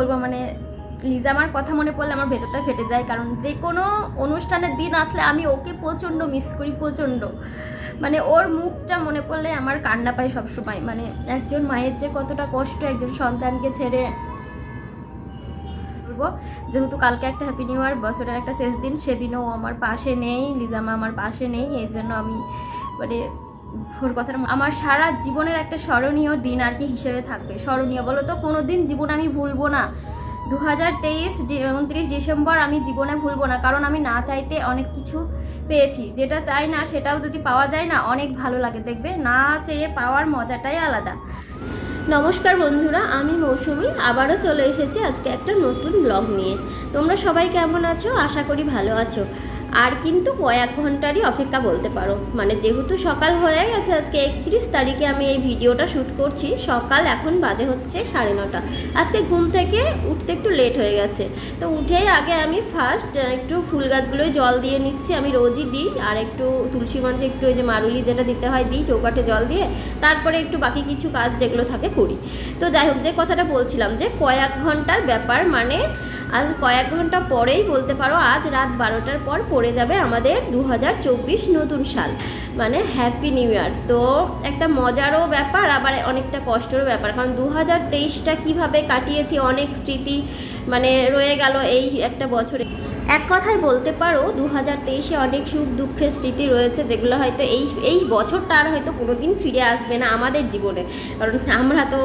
বলব মানে লিজামার কথা মনে পড়লে আমার ভেতরটা ফেটে যায়, কারণ যে কোনো অনুষ্ঠানের দিন আসলে আমি ওকে প্রচণ্ড মিস করি, প্রচণ্ড। মানে ওর মুখটা মনে পড়লে আমার কান্না পায় সবসময়। মানে একজন মায়ের যে কতটা কষ্ট একজন সন্তানকে ছেড়ে যেহেতু কালকে একটা হ্যাপি নিউ ইয়ার বছরের একটা শেষ দিন, সেদিনও আমার পাশে নেই লিজামা আমার পাশে নেই এই জন্য আমি মানে ওর কথাটা আমার সারা জীবনের একটা স্মরণীয় দিন আর কি হিসেবে থাকবে। স্মরণীয় বলো তো কোনো দিন জীবন আমি ভুলবো না। দু হাজার তেইশ উনত্রিশ ডিসেম্বর আমি জীবনে ভুলবো না, কারণ আমি না চাইতে অনেক কিছু পেয়েছি। যেটা চাই না, সেটাও যদি পাওয়া যায় না, অনেক ভালো লাগে, দেখবে? না চেয়ে পাওয়ার মজাটাই আলাদা। নমস্কার বন্ধুরা, আমি মৌসুমি, আবারও চলে এসেছি আজকে একটা নতুন ব্লগ নিয়ে। তোমরা সবাই কেমন আছো? আশা করি ভালো আছো। আর কিন্তু কয়েক ঘন্টারই অপেক্ষা বলতে পারো। মানে যেহেতু সকাল হয়ে গেছে, আজকে একত্রিশ তারিখে আমি এই ভিডিওটা শ্যুট করছি। সকাল এখন বাজে হচ্ছে সাড়ে নটা। আজকে ঘুম থেকে উঠতে একটু লেট হয়ে গেছে। তো উঠেই আগে আমি ফার্স্ট একটু ফুল গাছগুলোয় জল দিয়ে নিচ্ছি, আমি রোজই দিই। আর একটু তুলসী মঞ্চে একটু ওই যে মারুলি যেটা দিতে হয়, দিই চৌকাঠে জল দিয়ে। তারপরে একটু বাকি কিছু কাজ যেগুলো থাকে করি। তো যাই হোক, যে কথাটা বলছিলাম যে কয়েক ঘণ্টার ব্যাপার মানে আজ কয়েক ঘণ্টা পরেই বলতে পারো আজ রাত বারোটার পর পড়ে যাবে আমাদের দু হাজার চব্বিশ নতুন সাল। মানে হ্যাপি নিউ ইয়ার তো একটা মজারও ব্যাপার, আবার অনেকটা কষ্টেরও ব্যাপার। কারণ দু হাজার তেইশটা কীভাবে কাটিয়েছি, অনেক স্মৃতি মানে রয়ে গেল এই একটা বছরে। এক কথায় বলতে পারো দু হাজার তেইশে অনেক সুখ দুঃখের স্মৃতি রয়েছে যেগুলো হয়তো এই এই বছরটা আর হয়তো কোনোদিন ফিরে আসবে না আমাদের জীবনে। কারণ আমরা তো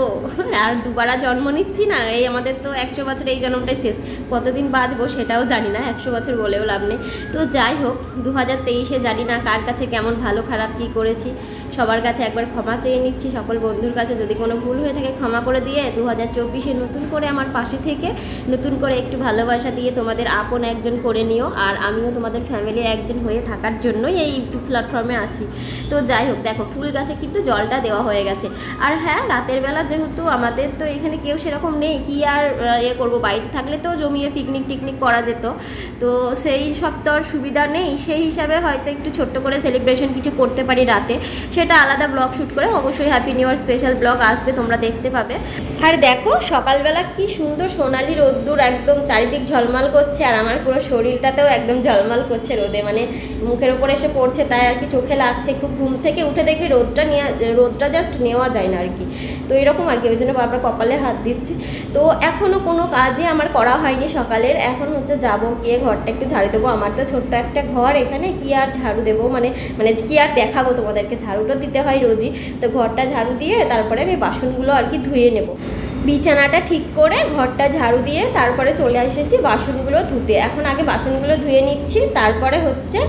আর দুবারা জন্ম নিচ্ছি না, এই আমাদের তো একশো বছর এই জন্মটাই শেষ। কতদিন বাঁচবো সেটাও জানি না, একশো বছর বলেও লাভ নেই। তো যাই হোক দু হাজার তেইশে জানি না কার কাছে কেমন ভালো খারাপ কী করেছি। সবার কাছে একবার ক্ষমা চেয়ে নিচ্ছি। সকল বন্ধুর কাছে যদি কোনো ভুল হয়ে থাকে ক্ষমা করে দিয়ে দু হাজার চব্বিশে নতুন করে আমার পাশে থেকে নতুন করে একটু ভালোবাসা দিয়ে তোমাদের আপন একজন করে নিও। আর আমিও তোমাদের ফ্যামিলির একজন হয়ে থাকার জন্যই এই ইউটিউব প্ল্যাটফর্মে আছি। তো যাই হোক, দেখো, ফুল গাছে কিন্তু জলটা দেওয়া হয়ে গেছে। আর হ্যাঁ রাতের বেলা যেহেতু আমাদের তো এখানে কেউ সেরকম নেই, কি আর ইয়ে করব? বাড়িতে থাকলে তো জমিয়ে পিকনিক টিকনিক করা যেত। তো সেই সব তো আর সুবিধা নেই। সেই হিসাবে হয়তো একটু ছোট্ট করে সেলিব্রেশন কিছু করতে পারি রাতে। সেটা আলাদা ব্লগ শ্যুট করে অবশ্যই happy new year special vlog আসবে, তোমরা দেখতে পাবে। আর দেখো, সকালবেলা কি সুন্দর সোনালি রোদ্দুর একদম চারিদিক ঝলমাল করছে, আর আমার পুরো শরীরটাতেও একদম ঝলমল করছে রোদে মানে মুখের ওপরে এসে পড়ছে, তাই আর কি চোখে লাগছে। খুব ঘুম থেকে উঠে দেখবি রোদটা নেওয়া রোদটা জাস্ট নেওয়া যায় না আর কি। তো এরকম আর কি, ওই জন্য বারবার কপালে হাত দিচ্ছি। তো এখনও কোনো কাজই আমার করা হয়নি সকালের, এখন হচ্ছে যাব গিয়ে ঘরটা একটু ঝাড়ু দেবো। আমার তো ছোট্ট একটা ঘর এখানে, কি আর ঝাড়ু দেবো? মানে মানে কি আর দেখাবো তোমাদেরকে? ঝাড়ুটা দিতে হয় রোজই তো ঘরটা ঝাড়ু দিয়ে তারপরে আমি বাসনগুলো আর কি ধুয়ে নেব। বিছানাটা ঠিক করে ঘরটা ঝাড়ু দিয়ে তারপরে চলে এসেছি বাসনগুলো ধুতে। এখন আগে বাসনগুলো ধুয়ে নিচ্ছি, তারপরে হচ্ছে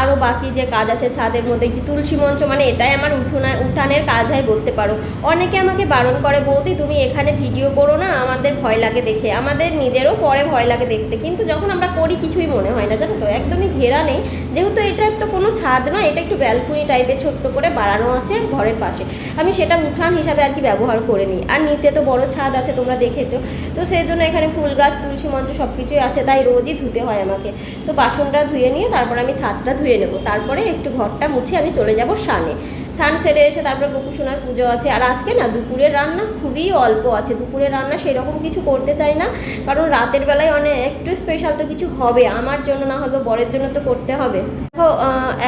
আরও বাকি যে কাজ আছে ছাদের মধ্যে, একটি তুলসী মঞ্চ মানে এটাই আমার উঠোনা, উঠানের কাজ হয় বলতে পারো। অনেকে আমাকে বারণ করে বলতে তুমি এখানে ভিডিও করো না, আমাদের ভয় লাগে দেখে। আমাদের নিজেরও পরে ভয় লাগে দেখতে, কিন্তু যখন আমরা করি কিছুই মনে হয় না, জানো তো? একদমই ঘেরা নেই। যেহেতু এটা তো কোনো ছাদ নয়, এটা একটু ব্যালকনি টাইপের ছোট্ট করে বাড়ানো আছে ঘরের পাশে। আমি সেটা উঠান হিসাবে আর কি ব্যবহার করে নিই। আর নিচে তো বড় ছাদ আছে, তোমরা দেখেছ। তো সেই জন্য এখানে ফুল গাছ, তুলসী মঞ্চ সব কিছুই আছে, তাই রোজই ধুতে হয় আমাকে। তো বাসনটা ধুয়ে নিয়ে তারপর আমি ছাদটা ধুয়ে নেব। তারপরে একটু ঘরটা মুছে আমি চলে যাব সানে। সান সেরে এসে তারপরে গোপুসোনার পুজো আছে। আর আজকে না, দুপুরের রান্না খুবই অল্প আছে। দুপুরের রান্না সেরকম কিছু করতে চাই না, কারণ রাতের বেলায় অনেক একটু স্পেশাল তো কিছু হবে। আমার জন্য না হলেও বরের জন্য তো করতে হবে। দেখো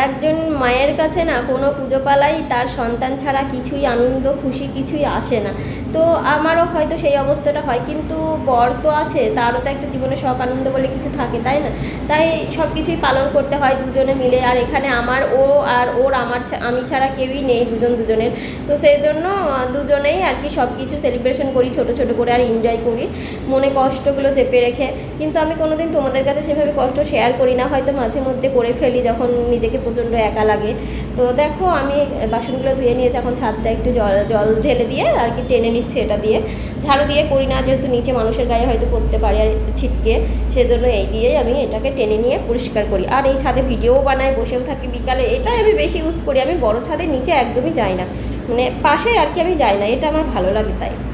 একজন মায়ের কাছে না কোনো পুজো পালাই তার সন্তান ছাড়া কিছুই আনন্দ, খুশি কিছুই আসে না। তো আমারও হয়তো সেই অবস্থাটা হয়। কিন্তু বর তো আছে, তারও তো একটা জীবনে শখ, আনন্দ বলে কিছু থাকে, তাই না? তাই সব কিছুই পালন করতে হয় দুজনে মিলে। আর এখানে আমার, ও আর ওর, আমার আমি ছাড়া কেউই নেই, দুজন দুজনের। তো সেই জন্য দুজনেই আর কি সব কিছু সেলিব্রেশন করি, ছোট ছোট করে আর এনজয় করি। মনে কষ্টগুলো চেপে রেখে। কিন্তু আমি কোনোদিন তোমাদের কাছে সেভাবে কষ্ট শেয়ার করি না। হয়তো মাঝে মধ্যে করে ফেলি যখন নিজেকে প্রচণ্ড একা লাগে। তো দেখো, আমি বাসনগুলো ধুয়ে নিয়েছি, এখন ছাদটা একটু জল জল ঢেলে দিয়ে আর কি টেনে নিচ্ছে। এটা দিয়ে। ঝাড়ু দিয়ে করি না, যেহেতু নিচে মানুষের গায়ে হয়তো পড়তে পারে আর ছিটকে, সেজন্য এই দিয়েই আমি এটাকে টেনে নিয়ে পরিষ্কার করি। আর এই ছাদে ভিডিও বানাই, বসেও থাকি বিকালে, এটাই আমি বেশি ইউজ করি। আমি বড় ছাদের নিচে একদমই যাই না। মানে পাশে আর কি আমি যাই না, এটা আমার ভালো লাগে তাই।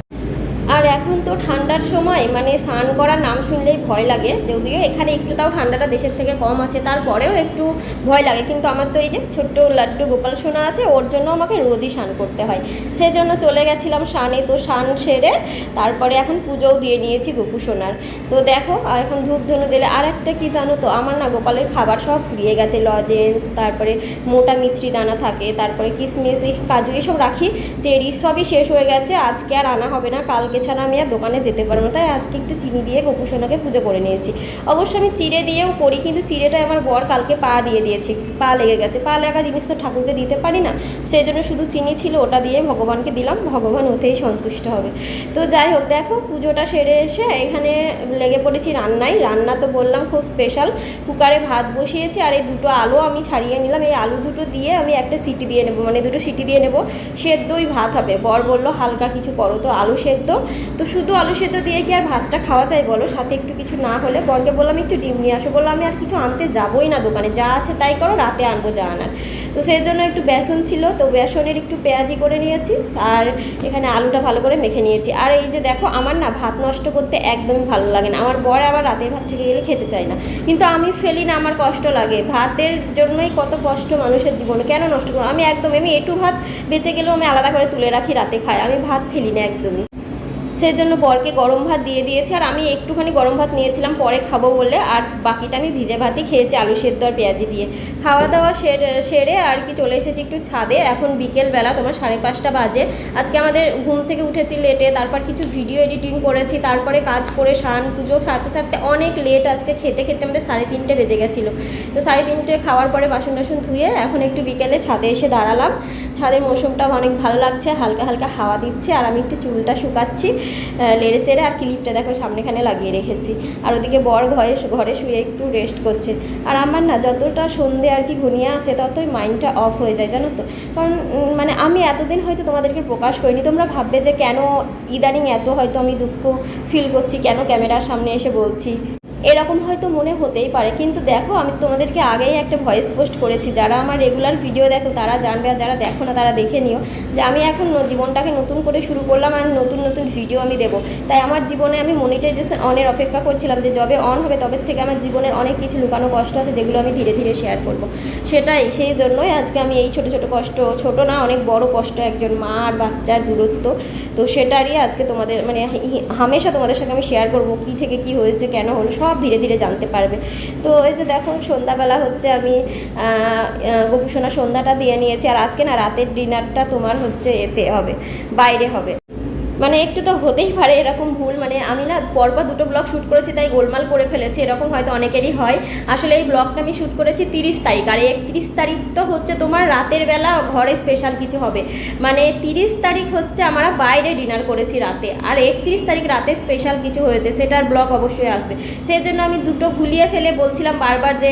আর এখন তো ঠান্ডার সময় মানে স্নান করার নাম শুনলেই ভয় লাগে। যদিও এখানে একটু তাও ঠান্ডাটা দেশের থেকে কম আছে, তারপরেও একটু ভয় লাগে। কিন্তু আমার তো এই যে ছোট্ট লাড্ডু গোপাল সোনা আছে, ওর জন্য আমাকে রোজই স্নান করতে হয়। সেই জন্য চলে গেছিলাম স্নানে, তো স্নান সেরে তারপরে এখন পুজোও দিয়ে নিয়েছি গোপু সোনার। তো দেখো এখন ধূপ ধনু জেলে আর একটা কী জানো তো, আমার না গোপালের খাবার সব ফুরিয়ে গেছে। লজেন্স, তারপরে মোটা মিছরি দানা থাকে, তারপরে কিশমিশ কাজু, এসব রাখি, চেরি সবই শেষ হয়ে গেছে। আজকে আর আনা হবে না, কালকে ছাড়া আমি আর দোকানে যেতে পারব না। তাই আজকে একটু চিনি দিয়ে গোপু সোনাকে পুজো করে নিয়েছি। অবশ্য আমি চিড়ে দিয়েও করি, কিন্তু চিড়েটা আমার বর কালকে পা দিয়ে দিয়েছে, পা লেগে গেছে। পা লাগা জিনিস তো ঠাকুরকে দিতে পারি না, সেই জন্য শুধু চিনি ছিল, ওটা দিয়ে ভগবানকে দিলাম। ভগবান ওতেই সন্তুষ্ট হবে। তো যাই হোক, দেখো পুজোটা সেরে এসে এখানে লেগে পড়েছি রান্নায়। রান্না তো বললাম খুব স্পেশাল কুকারে ভাত বসিয়েছি আর এই দুটো আলু আমি ছাড়িয়ে নিলাম। এই আলু দুটো দিয়ে আমি একটা সিটি দিয়ে নেব মানে দুটো সিটি দিয়ে নেব। সেদ্ধই ভাত হবে। বর বলল হালকা কিছু করো। তো আলু সেদ্ধ তো শুধু আলু সেদ্ধ দিয়ে কি আর ভাতটা খাওয়া যায় বলো? সাথে একটু কিছু না হলে বরকে বললাম, একটু ডিম নিয়ে আসো। বলল আমি আর কিছু আনতে যাবোই না দোকানে। যা আছে তাই করো, রাতে আনব যা আনার। তো সেই জন্য একটু বেসন ছিল, তো বেসনের একটু পেঁয়াজি করে নিয়েছি আর এখানে আলুটা ভালো করে মেখে নিয়েছি। আর এই যে দেখো, আমার না ভাত নষ্ট করতে একদমই ভালো লাগে না। আমার বর আবার রাতের ভাত থেকে গেলে খেতে চায় না। কিন্তু আমি ফেলি না, আমার কষ্ট লাগে। ভাতের জন্যই কত কষ্ট মানুষের জীবনে। কেন নষ্ট করব? আমি একদম, আমি একটু ভাত বেঁচে গেলেও আমি আলাদা করে তুলে রাখি, রাতে খাই। আমি ভাত ফেলি না একদমই। সেই জন্য বরকে গরম ভাত দিয়ে দিয়েছি। আর আমি একটুখানি গরম ভাত নিয়েছিলাম, পরে খাব বলে। আর বাকিটা আমি ভিজে ভাতই খেয়েছি, আলু সেদ্ধ আর পেঁয়াজি দিয়ে। খাওয়া দাওয়া সেরে সেরে আর কি চলে এসেছি একটু ছাদে। এখন বিকেলবেলা, তোমার সাড়ে পাঁচটা বাজে। আজকে আমাদের ঘুম থেকে উঠেছি লেটে তারপর কিছু ভিডিও এডিটিং করেছি, তারপরে কাজ করে সান পুজো সারতে সারতে অনেক লেট আজকে খেতে খেতে আমাদের সাড়ে তিনটে বেজে গেছিল। তো সাড়ে তিনটে খাওয়ার পরে বাসন টাসন ধুয়ে এখন একটু বিকেলে ছাদে এসে দাঁড়ালাম। ছাদের মৌসুমটা অনেক ভালো লাগছে, হালকা হালকা হাওয়া দিচ্ছে। আর আমি একটু চুলটা শুকাচ্ছি। লেড়ে চেড়ে আর ক্লিপটা দেখো সামনেখানে লাগিয়ে রেখেছি। আর ওদিকে বর ঘরে ঘরে শুয়ে একটু রেস্ট করছে। আর আমার না যতটা সন্ধে আর কি ঘুমিয়ে আসে ততই মাইন্ডটা অফ হয়ে যায়, জানো তো? কারণ মানে আমি এতদিন হয়তো তোমাদেরকে প্রকাশ করিনি। তোমরা ভাববে যে কেন ইদানিং এত হয়তো আমি দুঃখ ফিল করছি, কেন ক্যামেরার সামনে এসে বলছি। এরকম হয়তো মনে হতেই পারে, কিন্তু দেখো আমি তোমাদেরকে আগেই একটা ভয়েস পোস্ট করেছি, যারা আমার রেগুলার ভিডিও দেখো তারা জানবে আর যারা দেখো না তারা দেখে নিও যে আমি এখন জীবনটাকে নতুন করে শুরু করলাম আর নতুন নতুন ভিডিও আমি দেবো। তাই আমার জীবনে আমি মনিটাইজেশন অনের অপেক্ষা করছিলাম যে যবে অন হবে তবে থেকে আমার জীবনের অনেক কিছু লুকানো কষ্ট আছে যেগুলো আমি ধীরে ধীরে শেয়ার করব। সেটাই, সেই জন্যই আজকে আমি এই ছোট ছোট কষ্ট, ছোট না, অনেক বড় কষ্ট, একজন মা আর বাচ্চার দূরত্ব, তো সেটারই আজকে তোমাদের মানে হামেশা তোমাদের সাথে আমি শেয়ার করব, কী থেকে কি হয়েছে, কেন হলো, সব ধীরে ধীরে জানতে পারবে। তো এই যে দেখো, সন্ধ্যাবেলা হচ্ছে আমি গোপুসোনা সন্ধ্যাটা দিয়ে নিয়েছি। আর আজকে না রাতের ডিনারটা তোমার হচ্ছে এতে হবে, বাইরে হবে। মানে একটু তো হতেই পারে এরকম ভুল মানে আমি না পরপর দুটো ব্লগ শ্যুট করেছি, তাই গোলমাল করে ফেলেছি, এরকম হয়তো অনেকেরই হয়। আসলে এই ব্লগটা আমি শ্যুট করেছি তিরিশ তারিখ, আর একত্রিশ তারিখ তো হচ্ছে তোমার রাতের বেলা ঘরে স্পেশাল কিছু হবে। মানে তিরিশ তারিখ হচ্ছে আমরা বাইরে ডিনার করেছি রাতে, আর একত্রিশ তারিখ রাতে স্পেশাল কিছু হয়েছে, সেটার ব্লগ অবশ্যই আসবে। সেই জন্য আমি দুটো ভুলিয়ে ফেলে বলছিলাম বারবার যে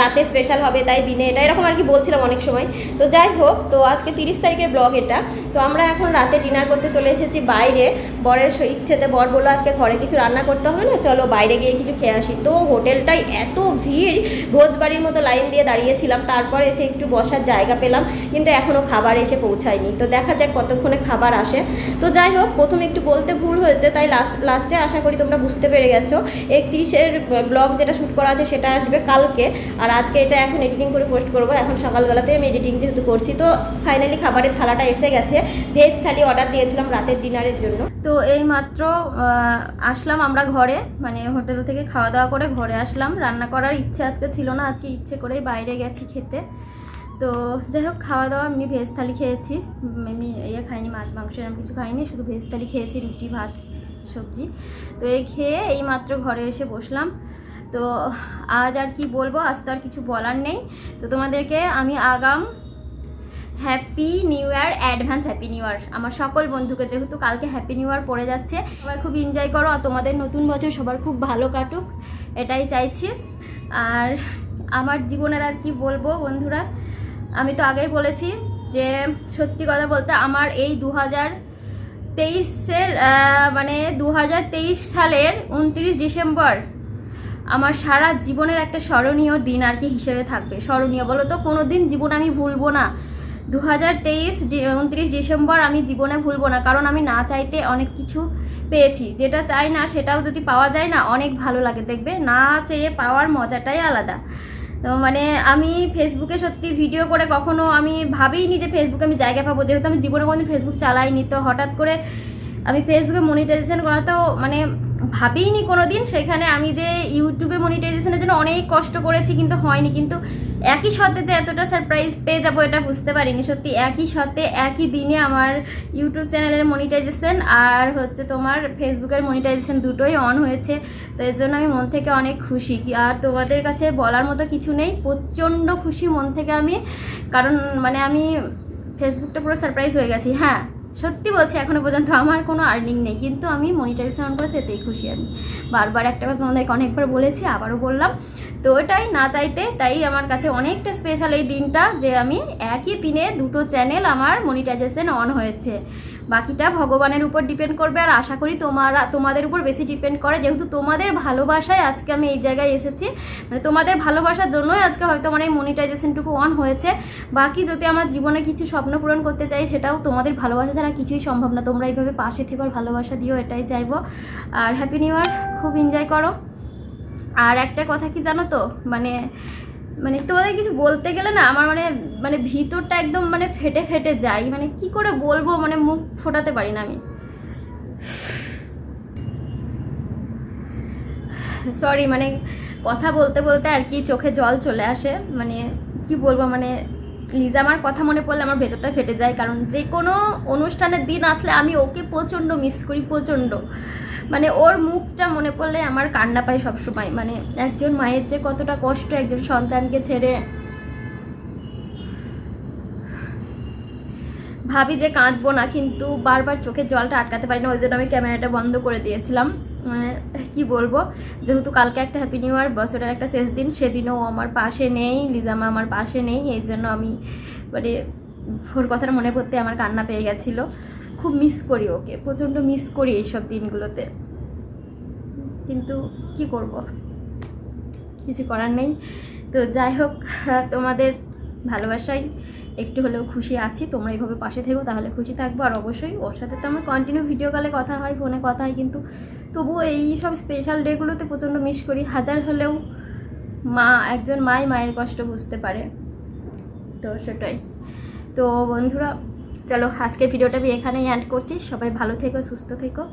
রাতে স্পেশাল হবে, তাই দিনে এটা, এরকম আর কি বলছিলাম অনেক সময়। তো যাই হোক, তো আজকে তিরিশ তারিখের ব্লগ এটা। তো আমরা এখন রাতে ডিনার করতে চলে এসেছি বাইরে। বরের ইচ্ছেতে বর বলল, আজকে ঘরে কিছু রান্না করতে হবে না, চলো বাইরে গিয়ে কিছু খেয়ে আসি। তো হোটেলটাই এত ভিড়, ভোজবাড়ির মতো লাইন দিয়ে দাঁড়িয়েছিলাম। তারপরে এসে একটু বসার জায়গা পেলাম, কিন্তু এখনও খাবার এসে পৌঁছায়নি। তো দেখা যাক কতক্ষণে খাবার আসে। তো যাই হোক, প্রথম একটু বলতে ভুল হয়েছে, তাই লাস্ট লাস্টে আশা করি তোমরা বুঝতে পেরে গেছো। একত্রিশের ব্লগ যেটা শ্যুট করা আছে সেটা আসবে কালকে। আর আজকে এটা এখন এডিটিং করে পোস্ট করব। এখন সকালবেলাতে আমি এডিটিং যেহেতু করছি, তো ফাইনালি খাবারের থালাটা এসে গেছে। ভেজ থালি অর্ডার দিয়েছিলাম, রাতের ডিনারের জন্য। তো এই মাত্র আসলাম আমরা ঘরে মানে হোটেল থেকে খাওয়া দাওয়া করে ঘরে আসলাম। রান্না করার ইচ্ছে আজকে ছিল না, আজকে ইচ্ছে করেই বাইরে গেছি খেতে। তো যাই হোক খাওয়া দাওয়া এমনি ভেজ থালি খেয়েছি। এমনি ইয়ে খাইনি, মাছ, মাংস এরকম কিছু খাইনি, শুধু ভেজ থালি খেয়েছি, রুটি, ভাত, সবজি। তো এই খেয়ে এই মাত্র ঘরে এসে বসলাম। তো আজ আর কি বলব, আজ তো আর কিছু বলার নেই। তো তোমাদেরকে আমি আগাম happy new year advance happy new year আমার সকল বন্ধুকে, যেহেতু কালকে হ্যাপি নিউ ইয়ার পড়ে যাচ্ছে, সবাই খুব এনজয় করো আর তোমাদের নতুন বছর সবার খুব ভালো কাটুক, এটাই চাইছি। আর আমার জীবনের আর কি বলব বন্ধুরা, আমি তো আগেই বলেছি যে সত্যি কথা বলতে আমার এই দু হাজার তেইশের মানে দু হাজার তেইশ সালের উনত্রিশ ডিসেম্বর আমার সারা জীবনের একটা স্মরণীয় দিন আর কি হিসেবে থাকবে। স্মরণীয় বলো তো কোনো দিন জীবন আমি ভুলবো না। দু হাজার তেইশ উনত্রিশ ডিসেম্বর আমি জীবনে ভুলবো না, কারণ আমি না চাইতে অনেক কিছু পেয়েছি। যেটা চাই না, সেটাও যদি পাওয়া যায় না, অনেক ভালো লাগে, দেখবে? না চেয়ে পাওয়ার মজাটাই আলাদা। তো মানে আমি ফেসবুকে সত্যি ভিডিও করে কখনো আমি ভাবিনি যে ফেসবুকে আমি জায়গা পাবো। যেহেতু আমি জীবনে কোনোদিন ফেসবুক চালাইনি, তো হঠাৎ করে আমি ফেসবুকে মনিটাইজেশন করা তো মানে ভাবিনি কোনো দিন সেখানে আমি যে ইউটিউবে মনিটাইজেশনের জন্য অনেক কষ্ট করেছি, কিন্তু হয়নি। কিন্তু একই সাথে যে এতটা সারপ্রাইজ পেয়ে যাব এটা বুঝতে পারিনি। সত্যি একই সাথে একই দিনে আমার ইউটিউব চ্যানেলের মনিটাইজেশন আর হচ্ছে তোমার ফেসবুকের মনিটাইজেশন দুটোই অন হয়েছে। তো এর জন্য আমি মন থেকে অনেক খুশি। আর তোমাদের কাছে বলার মতো কিছু নেই। প্রচণ্ড খুশি মন থেকে আমি। কারণ মানে আমি ফেসবুকটা পুরো সারপ্রাইজ হয়ে গেছি। হ্যাঁ সত্যি বলছি এখনও পর্যন্ত আমার কোনো আর্নিং নেই। কিন্তু আমি মনিটাইজেশন অন করেছি, এতেই খুশি আমি। বারবার একটা কথা তোমাদেরকে অনেকবার বলেছি, আবারও বললাম। তো ওটাই না চাইতে, তাই আমার কাছে অনেকটা স্পেশাল এই দিনটা, যে আমি একই দিনে দুটো চ্যানেল আমার মনিটাইজেশন অন হয়েছে। বাকিটা ভগবানের উপর ডিপেন্ড করবে আর আশা করি তোমারা, তোমাদের উপর বেশি ডিপেন্ড করে। যেহেতু তোমাদের ভালোবাসায় আজকে আমি এই জায়গায় এসেছি মানে তোমাদের ভালোবাসার জন্যই আজকে হয়তো আমার এই মনিটাইজেশনটুকু অন হয়েছে। বাকি যদি আমার জীবনে কিছু স্বপ্ন পূরণ করতে চাই, সেটাও তোমাদের ভালোবাসা ছাড়া কিছুই সম্ভব না। তোমরা এইভাবে পাশে থেকে ভালোবাসা দিও, এটাই চাইব। আর হ্যাপি নিউ ইয়ার খুব এনজয় করো। আর একটা কথা কি জানো তো? মানে মানে তোমাদের কিছু বলতে গেলে না আমার মানে মানে ভিতরটা একদম মানে ফেটে ফেটে যাই মানে কি করে বলব? মানে মুখ ফোটাতে পারি না আমি। সরি মানে কথা বলতে বলতে আর কি চোখে জল চলে আসে। মানে কি বলব? মানে লিজা আমার কথা মনে পড়লে আমার ভেতরটা ফেটে যায়, কারণ যে কোনো অনুষ্ঠানের দিন আসলে আমি ওকে প্রচণ্ড মিস করি, প্রচণ্ড। মানে ওর মুখটা মনে পড়লে আমার কান্না পায় সবসময়। মানে একজন মায়ের যে কতটা কষ্ট, একজন সন্তানকে ছেড়ে ভাবি যে কাঁদবো না, কিন্তু বারবার চোখের জলটা আটকাতে পারি না, ওই জন্য আমি ক্যামেরাটা বন্ধ করে দিয়েছিলাম। মানে কি বলব, যেহেতু কালকে একটা হ্যাপি নিউ ইয়ার বছরের একটা শেষ দিন, সেদিনও আমার পাশে নেই লিজামা আমার পাশে নেই, এই জন্য আমি মানে ওর কথাটা মনে পড়তে আমার কান্না পেয়ে গেছিল। খুব মিস করি ওকে, প্রচণ্ড মিস করি এইসব দিনগুলোতে। কিন্তু কি করব? কিছু করার নেই। তো যাই হোক, তোমাদের ভালোবাসায় একটু হলেও খুশি আছি, তোমরা এইভাবে পাশে থেকো, তাহলে খুশি থাকব। আর অবশ্যই ওর সাথে তো আমার কন্টিনিউ ভিডিও কলে কথা হয় ফোনে কথা হয়, কিন্তু তবুও এই সব স্পেশাল ডেগুলোতে প্রচণ্ড মিস করি। হাজার হলেও মা, একজন মাই মায়ের কষ্ট বুঝতে পারে। তো সেটাই। তো বন্ধুরা, চলো আজকে ভিডিওটা আমি এখানেই অ্যাড করছি। সবাই ভালো থেকো, সুস্থ থেকো।